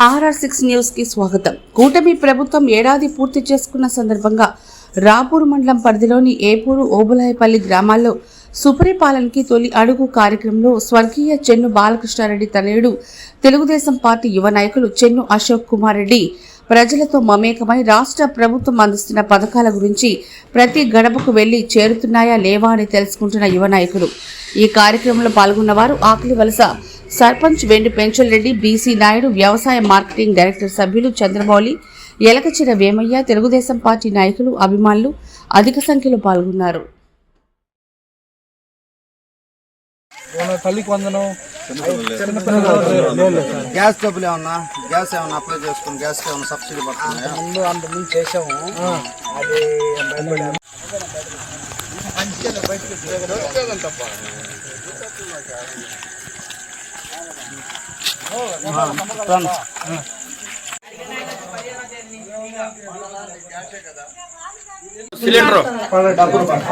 RR six న్యూస్కి స్వాగతం. కూటమి ప్రభుత్వం ఏడాది పూర్తి చేసుకున్న సందర్భంగా రాపూర్ మండలం పరిధిలోని ఏపూరు ఓబులాయపల్లి గ్రామాల్లో సుపరిపాలనకి తొలి అడుగు కార్యక్రమంలో స్వర్గీయ చెన్ను బాలకృష్ణారెడ్డి తనయుడు తెలుగుదేశం పార్టీ యువ నాయకులు చెన్ను అశోక్ కుమార్ రెడ్డి ప్రజలతో మమేకమై రాష్ట్ర ప్రభుత్వం అందిస్తున్న పథకాల గురించి ప్రతి గడపకు వెళ్ళి చేరుతున్నాయా లేవా అని తెలుసుకుంటున్న యువ నాయకులు. ఈ కార్యక్రమంలో పాల్గొన్న వారు ఆకలి వలస సర్పంచ్ వెండి పెంచల్ రెడ్డి బీసీ నాయుడు వ్యవసాయ మార్కెటింగ్ డైరెక్టర్ సభ్యులు చంద్రమౌళి ఎలకచిర వేమయ్య తెలుగుదేశం పార్టీ నాయకులు అభిమానులు అధిక సంఖ్యలో పాల్గొన్నారు. మన తల్లికి వందనం. గ్యాస్ డబ్బులు ఏమన్నా? గ్యాస్ ఏమన్నా అప్లై చేసుకుని గ్యాస్ ఏమన్నా సబ్సిడీ పడుతున్నాయా? ముందు అంత ముందు చేసాము అది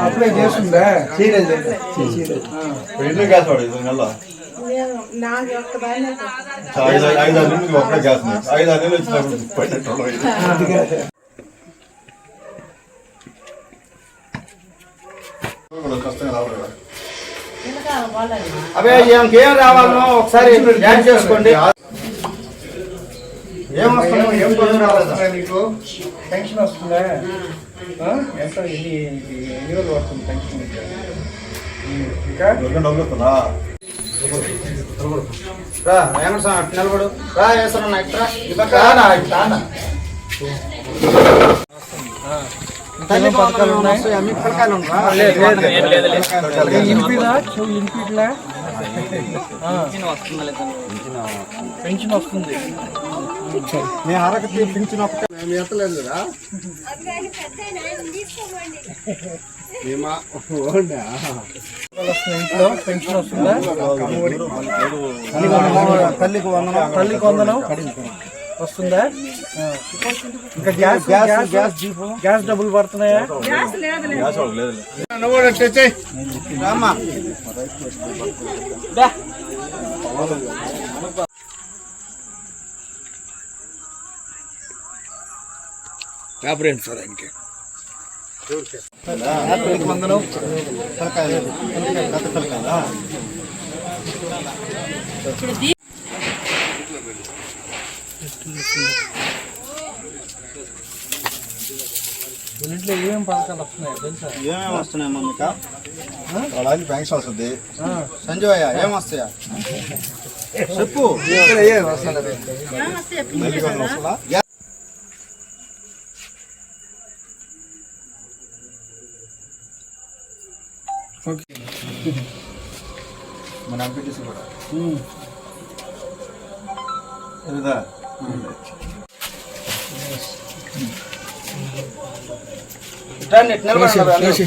అప్లై చేస్తుండే ఎన్ని గ్యాస్ వాడు ఇది నెల ఐదు ఆరు ఒక్కడే గ్యాస్. ఐదు ఆరు వచ్చినప్పుడు. కష్టంగా రావాలి కదా. అవే ఏం రావాలనో ఒకసారి యాడ్ చేసుకోండి. ఏం వస్తుందో ఏం పనులు రాలేదా? నీకు? పెన్షన్ వస్తుందా? ఆ? ఎంత ఎన్ని ఎన్ని రోజులు వస్తుంది పెన్షన్ నీకు? ఇంకా? ఎవరికైనా డబ్బులు వస్తుందా? రా ఏమన్నా అటు నిలబడు. రా వేసరన్నా ఇట్రా. ఇవ్వక పథకాలు ఉన్నాయి? ఇంపిదా ఇంపిట్లా పెన్షన్ వస్తుంది. మేము ఎత్తలేదు కదా? వస్తుంది ఇంట్లో పెన్షన్ వస్తుందా? తల్లికి వందనం. తల్లికి వందనం. వస్తుందా. ఇంకా గ్యాస్ గ్యాస్ గ్యాస్ గ్యాస్ డబ్బులు పడుతున్నాయా? లేదు రామ్మా. తల్లికి వందనం పెద్ద తలకాయలా మన ఇంట్లో ఏమేం పథకాలు వస్తున్నాయి తెలుసా? ఏమేమి వస్తున్నాయమ్మా మీకు? వాళ్ళకి బ్యాంక్స్ వస్తుంది. సంజయ్ ఏం వస్తాయా? చెప్పు. మన ఎంపీటీసీ కూడా. ఏదా రండి, నిలబడండి అందరూ.